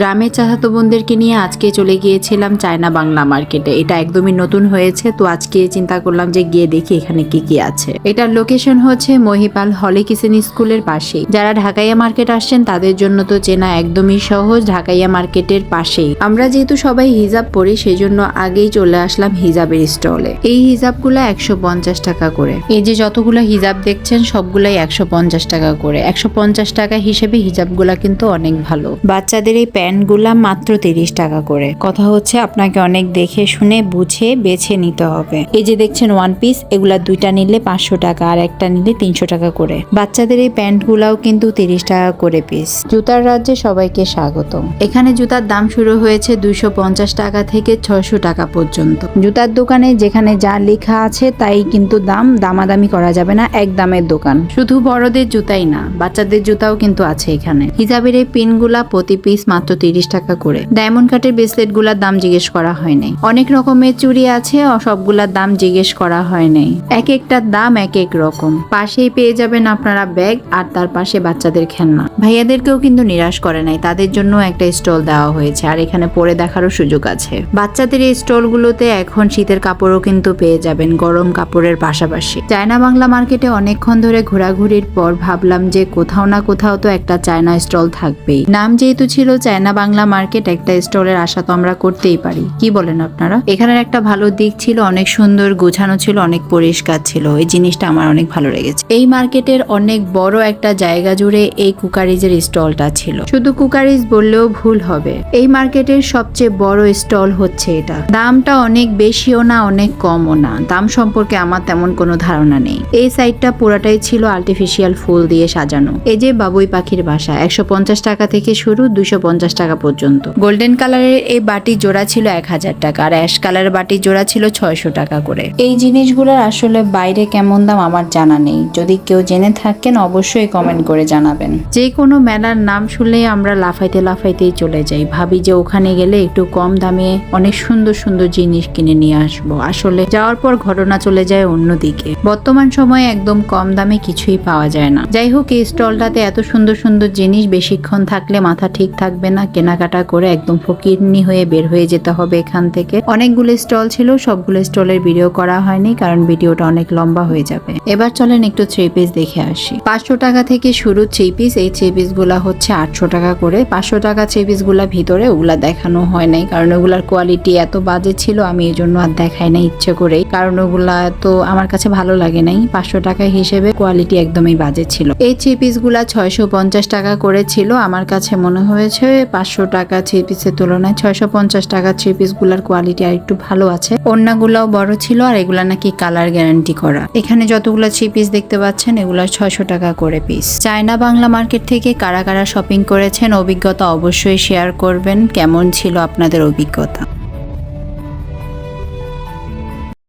গ্রামের চাচাতো বোনদেরকে নিয়ে আজকে চলে গিয়েছিলাম চায়না বাংলা মার্কেটে। এটা একদমই নতুন হয়েছে, তো আজকে চিন্তা করলাম যে গিয়ে দেখি এখানে কি কি আছে। এটার লোকেশন হচ্ছে মহিপাল হলি কিচেন স্কুলের পাশেই। যারা ঢাকাইয়া মার্কেট আসছেন, তাদের জন্য তো চেনা একদমই সহজ ঢাকাইয়া মার্কেটের পাশেই। আমরা যেহেতু সবাই হিজাব পরি সেই জন্য আগেই চলে আসলাম হিজাবের স্টলে। এই হিজাবগুলো একশো পঞ্চাশ টাকা করে। এই যে যতগুলো হিজাব দেখছেন, সবগুলাই একশো পঞ্চাশ টাকা করে। একশো পঞ্চাশ টাকা হিসেবে হিজাবগুলা কিন্তু অনেক ভালো। বাচ্চাদের এই প্যান্টগুলা মাত্র তিরিশ টাকা করে। কথা হচ্ছে আপনাকে অনেক দেখে শুনে বুঝে বেছে নিতে হবে। এই যে দেখছেন ওয়ান পিস এগুলা দুইটা নিলে পাঁচশো টাকা আর একটা নিলে তিনশো টাকা করে। বাচ্চাদের এই প্যান্টগুলাও কিন্তু তিরিশ টাকা করে পিস জুতার রাজ্যে সবাইকে স্বাগত এখানে জুতার দাম শুরু হয়েছে দুইশো পঞ্চাশ টাকা থেকে ছয়শো টাকা পর্যন্ত। জুতার দোকানে যেখানে যা লেখা আছে তাই কিন্তু দাম, দামাদামি করা যাবে না, এক দামের দোকান। শুধু বড়দের জুতাই না, বাচ্চাদের জুতাও কিন্তু আছে এখানে। হিজাবের এই পিনগুলা প্রতি পিস মাত্র তিরিশ টাকা করে। ডায়মন্ড কাটের ব্রেসলেটগুলার দাম জিজ্ঞেস করা হয় নাই। অনেক রকমের চুড়ি আছে সবগুলার দাম জিজ্ঞেস করা হয় নাই। এক একটার দাম এক এক রকম। পাশেই পেয়ে যাবেন আপনারা ব্যাগ আর তার পাশে বাচ্চাদের খেলনা। ভাইয়াদেরকেও কিন্তু নিরাশ করে নাই, তাদের জন্য একটা স্টল দেওয়া হয়েছে, আর এখানে পরে দেখারও সুযোগ আছে। বাচ্চাদের এই স্টলগুলোতে এখন শীতের কাপড়ও কিন্তু পেয়ে যাবেন, গরম কাপড়ের পাশাপাশি। চায়না বাংলা মার্কেটে অনেকক্ষণ ধরে ঘোরাঘুরির পর ভাবলাম যে কোথাও না কোথাও তো একটা চায়না স্টল থাকবেই। নাম যেহেতু ছিল চায়না বাংলা মার্কেট একটা স্টলের আশা তো আমরা করতেই পারি। কি বলেন আপনারা? এখানের একটা ভালো দিক ছিল, অনেক সুন্দর, গোছানো ছিল, অনেক পরিষ্কার ছিল। এই জিনিসটা আমার অনেক ভালো লেগেছে। এই মার্কেটের অনেক বড় একটা জায়গা জুড়ে এই কুকারিজের স্টলটা ছিল। শুধু কুকারিজ বললেও ভুল হবে। এই মার্কেটের সবচেয়ে বড় স্টল হচ্ছে এটা। দামটা অনেক বেশিও না, অনেক কমও না। দাম সম্পর্কে আমার তেমন কোনো ধারণা নেই। এই সাইডটা পুরাটাই ছিল আর্টিফিশিয়াল ফুল দিয়ে সাজানো। এই যে বাবুই পাখির বাসা, একশো পঞ্চাশ টাকা থেকে শুরু দুইশো পঞ্চাশ টাকা পর্যন্ত। গোল্ডেন কালারের এই বাটির জোড়া ছিল এক হাজার টাকা আর অ্যাশ কালারের বাটির জোড়া ছিল ছয়শো টাকা করে। এই জিনিসগুলোর আসলে বাইরে কেমন দাম আমার জানা নেই। যদি কেউ জেনে থাকেন অবশ্যই কমেন্ট করে জানাবেন। যে কোনো মেলার নাম শুনলে আমরা লাফাইতে লাফাইতেই চলে যাই। ভাবি যে ওখানে গেলে একটু কম দামে অনেক সুন্দর সুন্দর জিনিস কিনে নিয়ে আসব। আসলে যাওয়ার পর ঘটনা চলে যায় অন্যদিকে। বর্তমান সময়ে একদম কম দামে কিছুই পাওয়া যায় না। যাই হোক এই স্টলটাতে এত সুন্দর সুন্দর জিনিস বেশিক্ষণ থাকলে মাথা ঠিক থাকবে না। কেনাকাটা করে একদম ফকিরনি হয়ে বের হয়ে যেতে হবে এখান থেকে। অনেকগুলো স্টল ছিল, সবগুলো স্টলের ভিডিও করা হয়নি কারণ ভিডিওটা অনেক লম্বা হয়ে যাবে। এবার চলেন একটু থ্রি পিস দেখে আসি। পাঁচশো টাকা থেকে শুরু থ্রি পিস এই থ্রি পিসগুলা হচ্ছে আটশো টাকা করে। পাঁচশো টাকা থ্রি পিসগুলা ভিতরে ওগুলা দেখানো হয় নাই কারণ ওগুলার কোয়ালিটি এত বাজে ছিল, আমি এই জন্য আর দেখাই না ইচ্ছে করেই। কারণ ওগুলা তো আমার কাছে ভালো লাগে নাই। পাঁচশো টাকা হিসেবে কোয়ালিটি একদমই বাজে ছিল। এই থ্রি পিসগুলা ছয়শো পঞ্চাশ টাকা করে ছিল। আমার কাছে মনে হয়েছে পাঁচশো টাকা থ্রি পিসের তুলনায় ছয়শো পঞ্চাশ টাকা থ্রি পিসগুলার কোয়ালিটি আর একটু ভালো আছে। অন্যগুলাও বড় ছিল আর এগুলা নাকি কালার গ্যারান্টি করা। এখানে যতগুলো থ্রি পিস দেখতে পাচ্ছেন এগুলো ছয়শো টাকা করে পিস চায়না বাংলা মার্কেট থেকে কারা কারা শপিং করেছেন, অভিজ্ঞতা অবশ্যই শেয়ার করবেন। কেমন ছিল আপনাদের অভিজ্ঞতা?